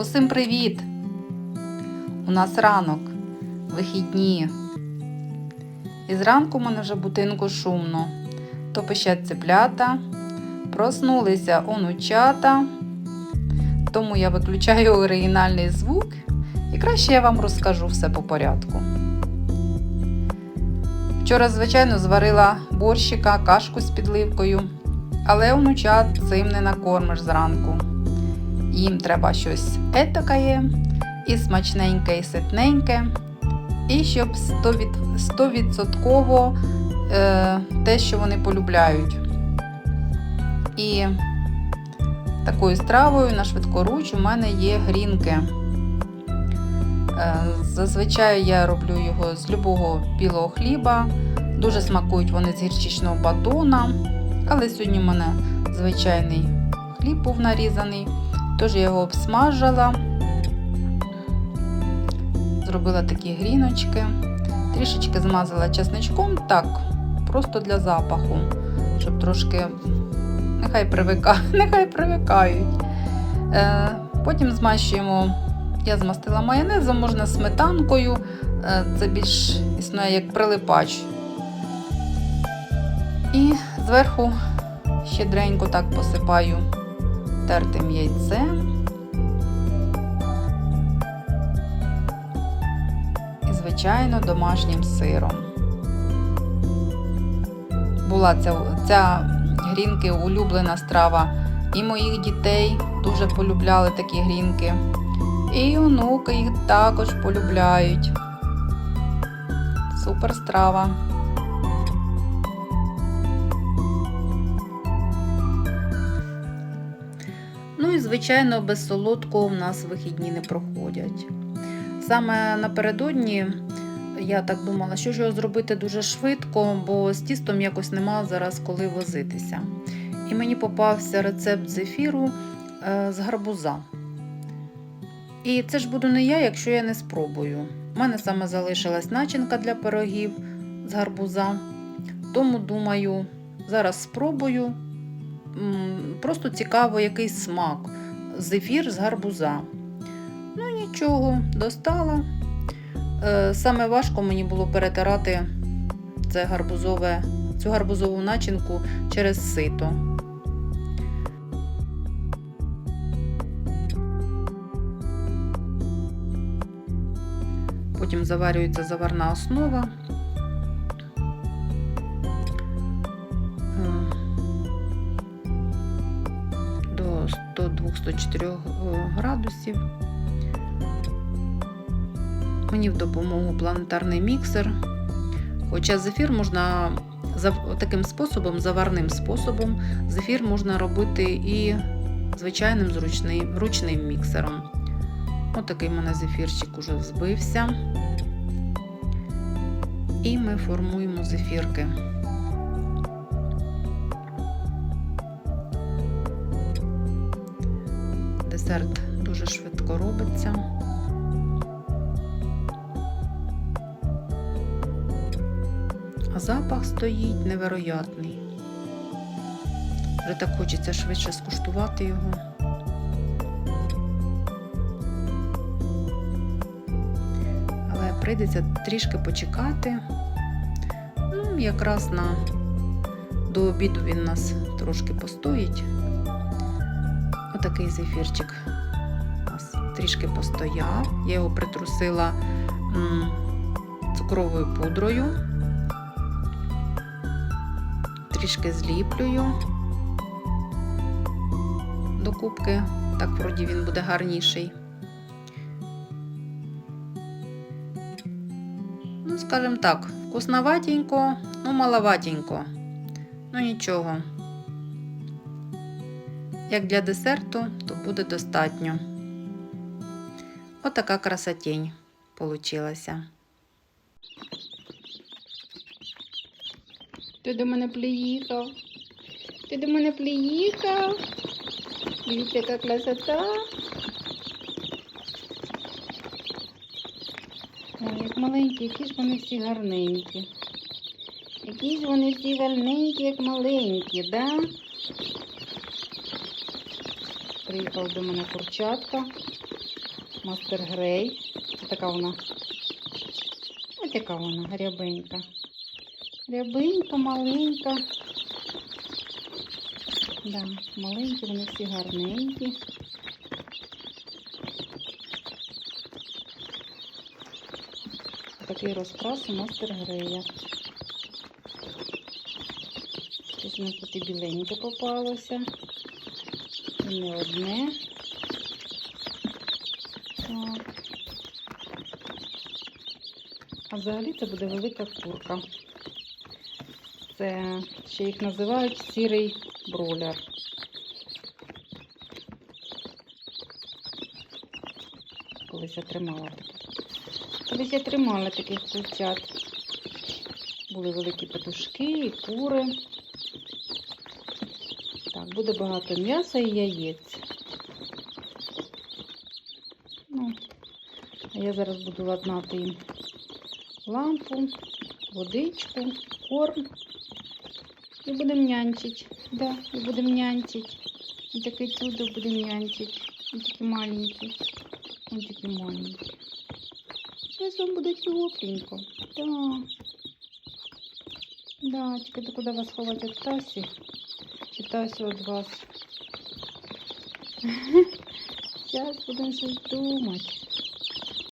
Усім привіт! У нас ранок, вихідні. І зранку в мене вже будинку шумно. То пищать цеплята, проснулися онучата, тому я виключаю оригінальний звук і краще я вам розкажу все по порядку. Вчора, звичайно, зварила борщика, кашку з підливкою, але онучат цим не накормиш зранку. Їм треба щось етакає, і смачненьке, і ситненьке, і щоб 100% е, те, що вони полюбляють. І такою стравою на швидкоруч у мене є грінки. Е, зазвичай я роблю його з любого білого хліба. Дуже смакують вони з гірчичного батона. Але сьогодні в мене звичайний хліб був нарізаний. Тож я його обсмажила, зробила такі гріночки, трішечки змазала чесничком, так, просто для запаху, щоб трошки нехай, привика... нехай привикають. Е, Потім змащуємо, я змастила майонезом, можна сметанкою, е, це більш існує як прилипач. І зверху щедренько так посипаю тертим яйцем. І, звичайно, домашнім сиром. Була ця, ця грінки улюблена страва і моїх дітей дуже полюбляли такі грінки. І онуки їх також полюбляють. Супер страва. Звичайно, без солодкого в нас вихідні не проходять. Саме напередодні я так думала, що ж його зробити дуже швидко, бо з тістом якось нема зараз коли возитися. І мені попався рецепт зефіру е, з гарбуза. І це ж буду не я, якщо я не спробую. У мене саме залишилась начинка для пирогів з гарбуза. Тому думаю, зараз спробую. Просто цікаво, який смак. Зефір з гарбуза. Ну, нічого, достала. Е, Саме важко мені було перетирати це гарбузове, цю гарбузову начинку через сито. Потім заварюється заварна основа. 102-104 градусів. Мені в допомогу планетарний міксер. Хоча зефір можна таким способом, заварним способом, зефір можна робити і звичайним зручним, ручним міксером. Отакий в мене зефірчик уже збився. І ми формуємо зефірки. Десерт дуже швидко робиться. А запах стоїть невероятний. Вже так хочеться швидше скуштувати його. Але прийдеться трішки почекати. Ну, якраз на до обіду він нас трошки постоїть. Отакий зефірчик нас трішки постояв. Я його притрусила м, цукровою пудрою, трішки зліплюю до кубки, так вроді він буде гарніший. Ну, скажімо так, вкусноватенько, ну маловатенько. Ну нічого. Як для десерту, то буде достатньо. Отака красотень получилася. Ти до мене приїхав. Ти до мене приїхав. Дивіться, яка красота. Як маленькі, які ж вони всі гарненькі. Які ж вони всі гарненькі, як маленькі, да? Приїхав до мене курчатка. Мастер Грей. Така вона. Ось яка вона, рябенька. Рябенька, маленька. Да, маленькі, вони всі гарненькі. Такий розкрас у мастер Грея. Щось мені тут і біленьке попалося. Не одне. А взагалі це буде велика курка. Це ще їх називають сірий бройлер. Колись я тримала. Колись я тримала таких курчат. Були великі петушки і кури. Буде багато м'яса і яєць. Ну, а я зараз буду ладнати їм лампу, водичку, корм. І будемо нянчить. Да, і будемо нянчить. І таке чудо будемо нянчить. І такі маленькі. Ось такі маленькі. Зараз вам буде тепленько. Да. Да, тільки куди вас ховати від Тасі? Чи Тасю від вас? Зараз будемо щось думати.